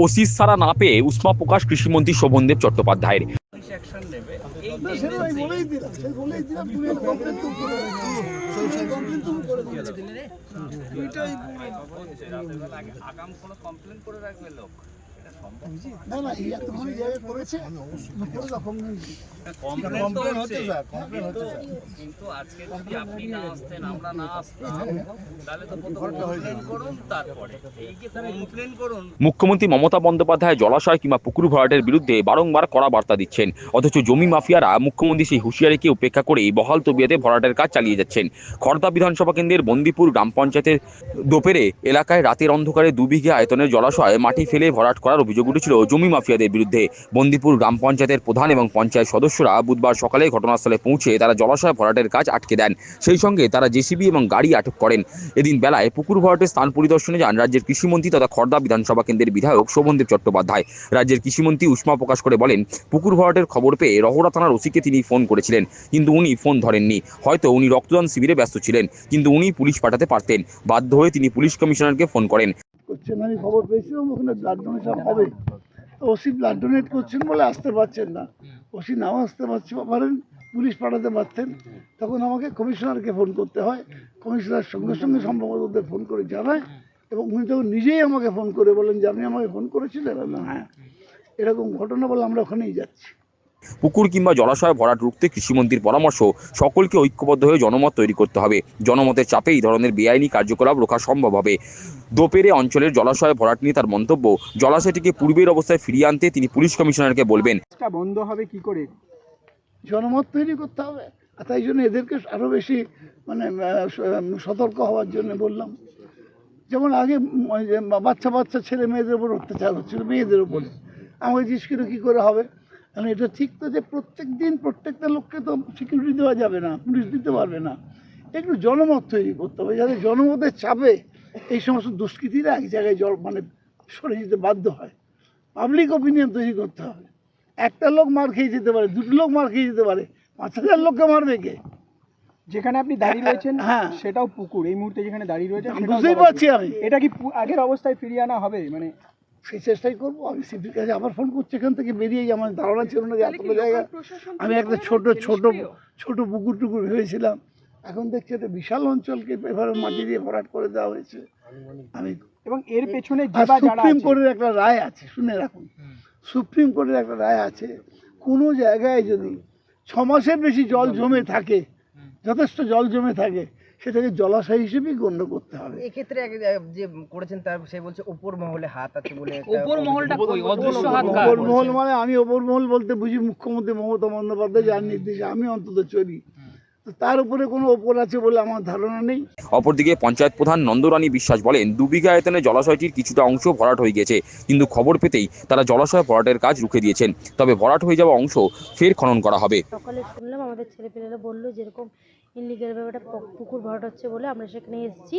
Oasis সারা না পেয়ে উষ্মা প্রকাশ কৃষিমন্ত্রী শোভনদেব চট্টোপাধ্যায়ের লোক করে মুখ্যমন্ত্রী মমতা বন্দ্যোপাধ্যায় জলাশয় কিংবা পুকুর ভরাটের বিরুদ্ধে বারংবার কড়া বার্তা দিচ্ছেন। অথচ জমি মাফিয়ারা মুখ্যমন্ত্রী সেই হুঁশিয়ারিকে উপেক্ষা করেই বহাল তবিয়াতে ভরাটের কাজ চালিয়ে যাচ্ছেন। খড়দা বিধানসভা কেন্দ্রের বন্দিপুর গ্রাম পঞ্চায়েতের দোপেরে এলাকায় রাতের অন্ধকারে দু বিঘে আয়তনের জলাশয় মাটি ফেলে ভরাট করার অভিযোগ উঠেছিল জমি মাফিয়াদের বিরুদ্ধে। বন্দিপুর গ্রাম পঞ্চায়েতের প্রধান এবং পঞ্চায়েত সদস্যরা বুধবার সকালে ঘটনাস্থলে পৌঁছে তারা জলাশয় ভরাটের কাজ আটকে দেন। সেই সঙ্গে তারা জেসিবি এবং গাড়ি আটক করেন। এদিন বেলায় পুকুর ভরাটের স্থান পরিদর্শনে যান রাজ্যের কৃষিমন্ত্রী তথা খড়দা বিধানসভা কেন্দ্রের বিধায়ক শোভনদেব চট্টোপাধ্যায়। রাজ্যের কৃষিমন্ত্রী উষ্মা প্রকাশ করে বলেন, পুকুর ভরাটের খবর পেয়ে রহড়া থানার ওসিকে তিনি ফোন করেছিলেন, কিন্তু উনি ফোন ধরেননি। হয়তো উনি রক্তদান শিবিরে ব্যস্ত ছিলেন, কিন্তু উনি পুলিশ পাঠাতে পারতেন। বাধ্য হয়ে তিনি পুলিশ কমিশনারকে ফোন করেন। করছেন আমি খবর পেয়েছিলাম ওখানে ব্লাড ডোনেশন হবে। ওসি ব্লাড ডোনেট করছেন বলে আসতে পারছেন না। ওসি নাও আসতে পারছে, পারেন, পুলিশ পাঠাতে পারতেন তখন আমাকে কমিশনারকে ফোন করতে হয়। কমিশনার সঙ্গে সঙ্গে সম্ভবত ওদের ফোন করে জানায় এবং উনি তখন নিজেই আমাকে ফোন করে বলেন যে, আপনি আমাকে ফোন করেছিলেন? আমি হ্যাঁ। এরকম ঘটনা বলে আমরা ওখানেই যাচ্ছি। পুকুর কিংবা জলাশয় ভরাট রুখতে কৃষিমন্ত্রীর পরামর্শ সকলকে ঐক্যবদ্ধ হয়ে জনমত তৈরি করতে হবে। জনমতের চাপে এই ধরনের বেআইনি কার্যকলাপ রোখা সম্ভব হবে। দোপেরে অঞ্চলের জলাশয় ভরাট নিয়ে তার মন্তব্য জলাশয়টিকে পূর্বের অবস্থায় ফিরিয়ে আনতে তিনি পুলিশ কমিশনারকে বলবেন। বন্ধ হবে কি করে? জনমত তৈরি করতে হবে। আর তাই জন্য এদেরকে আরও বেশি মানে সতর্ক হওয়ার জন্য বললাম। যেমন আগে বাচ্চা বাচ্চা ছেলে মেয়েদের উপর অত্যাচার হচ্ছিল মেয়েদের উপরে। আমাকে জিজ্ঞেস করে কী করে হবে? কারণ এটা ঠিক তো যে প্রত্যেক দিন প্রত্যেকটা লোককে তো সিকিউরিটি দেওয়া যাবে না পুলিশ দিতে পারবে না। একটু জনমত তৈরি করতে হবে। যাতে জনমতের চাপে এই সমস্ত দুষ্কৃতীরা এক জায়গায় জল মানে সরে যেতে বাধ্য হয়। পাবলিক ওপিনিয়ন তৈরি করতে হবে। একটা লোক মার খেয়ে যেতে পারে দুটো লোক মার খেয়ে যেতে পারে পাঁচ হাজার লোককে মারবে কে? যেখানে আপনি দাঁড়িয়ে রয়েছেন হ্যাঁ। সেটাও পুকুর। এই মুহূর্তে যেখানে দাঁড়িয়ে রয়েছেন বুঝতেই পারছি আমি। এটা কি আগের অবস্থায় ফিরিয়ে আনা হবে? মানে সেই চেষ্টাই করব। আমি সিপির কাছে আবার ফোন করছি এখান থেকে বেরিয়ে যাই আমার ধারণা ছিল না যে এতগুলো জায়গা আমি একটা ছোট ছোট ছোট পুকুর টুকুর ভেবেছিলাম। এখন দেখছি একটা বিশাল অঞ্চলকে এভাবে মাটি দিয়ে ভরাট করে দেওয়া হয়েছে। আমি এবং এর পেছনে যে বা সুপ্রিম কোর্টের একটা রায় আছে শুনে রাখুন। সুপ্রিম কোর্টের একটা রায় আছে কোনো জায়গায় যদি ছ মাসের বেশি জল জমে থাকে যথেষ্ট জল জমে থাকে সেটাকে জলাশয় হিসেবেই গণ্য করতে হবে। এক্ষেত্রে এক- এক যে করেছেন তার সে বলছে উপর মহলে হাত আছে বলে ওপর মহলটা কই? অদৃশ্য হাত ওপর মহল মানে আমি ওপর মহল বলতে বুঝি মুখ্যমন্ত্রী মমতা বন্দ্যোপাধ্যায় যার নির্দেশে আমি অন্তত চলি। তো তার উপরে কোনো ওপর আছে বলে আমার ধারণা নেই। অপরদিকে পঞ্চায়েত প্রধান নন্দরানী বিশ্বাস বলেন দু বিঘা আয়তনে জলাশয়টির কিছুটা অংশ ভরাট হয়ে গেছে। কিন্তু খবর পেতেই তারা জলাশয় ভরাটের কাজ রুখে দিয়েছেন। তবে ভরাট হয়ে যাওয়া অংশ ফের খনন করা হবে। সকালে শুনলাম আমাদের ছেলেপেলেরা বলল যেরকম ইনলিগাল ব্যাপারটা পুকুর ভরাট হচ্ছে বলে আমরা সেখানে এসেছি।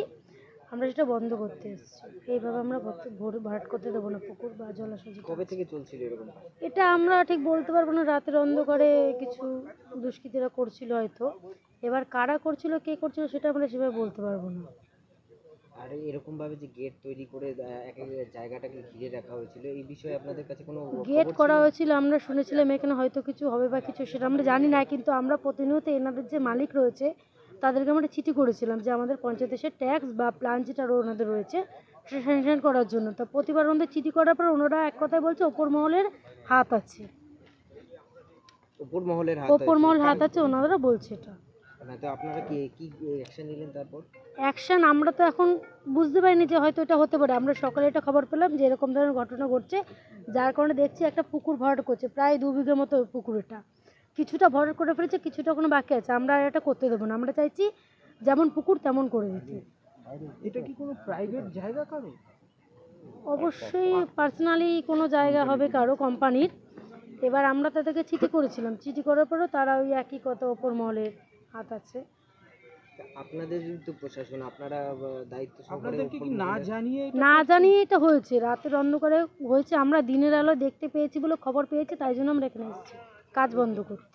আমরা সেটা বন্ধ করতে এসেছি। এইভাবে আমরা ভোর ভরাট করতে দেবো না পুকুর বা জলাশয় কবে থেকে চলছিল এরকম? এটা আমরা ঠিক বলতে পারব না রাতের অন্ধকারে কিছু দুষ্কৃতীরা করছিল হয়তো। এবার কারা করছিল কে করছিল সেটা আমরা সেভাবে বলতে পারব না। আর এরকম ভাবে যে গেট তৈরি করে এক এক জায়গাটাকে ঘিরে রাখা হয়েছিল এই বিষয়ে আপনাদের কাছে কোনো গেট করা হয়েছিল আমরা শুনেছিলাম এখানে হয়তো কিছু হবে বা কিছু সেটা আমরা জানি না কিন্তু আমরা প্রতিনিয়ত এনাদের যে মালিক রয়েছে তাদেরকে আমরা চিঠি করেছিলাম যে আমাদের পঞ্চায়েত এসে ট্যাক্স বা প্ল্যান যেটা ওনাদের রয়েছে সেটা স্যাংশন করার জন্য। তো প্রতিবার ওনাদের চিঠি করার পর ওনারা এক কথায় বলছে ওপর মহলের হাত আছে। ওপর মহলের হাত ওপর মহল হাত আছে ওনারা বলছে এটা। না তো আপনারা কি কি অ্যাকশন নিলেন তারপর? অ্যাকশন আমরা তো এখন বুঝতে পারিনি যে হয়তো এটা হতে পারে। আমরা সকালে এটা খবর পেলাম যে এরকম ধরনের ঘটনা ঘটছে যার কারণে দেখছি একটা পুকুর ভরাট করছে প্রায় দু বিঘের মতো পুকুর এটা। কিছুটা ভরাট করে ফেলেছে কিছুটা কোনো বাকি আছে। আমরা আর এটা করতে দেবো না। আমরা চাইছি যেমন পুকুর তেমন করে দিতে। এটা কি কোনো প্রাইভেট জায়গা কারও? অবশ্যই পার্সোনালি কোনো জায়গা হবে কারও কোম্পানির এবার আমরা তাদেরকে চিঠি করেছিলাম। চিঠি করার পরেও তারা ওই একই কথা ওপর মহলের হাত আছে। আপনাদের তো প্রশাসন আপনারা দায়িত্ব সহকারে আপনাদেরকে কি না জানিয়ে না? জানিয়ে এটা হয়েছে। রাতের অন্ধকারে হয়েছে। আমরা দিনের আলো দেখতে পেয়েছি বলে খবর পেয়েছি তাই জন্য আমরা এখানে এসেছি। কাজ বন্ধ করতে।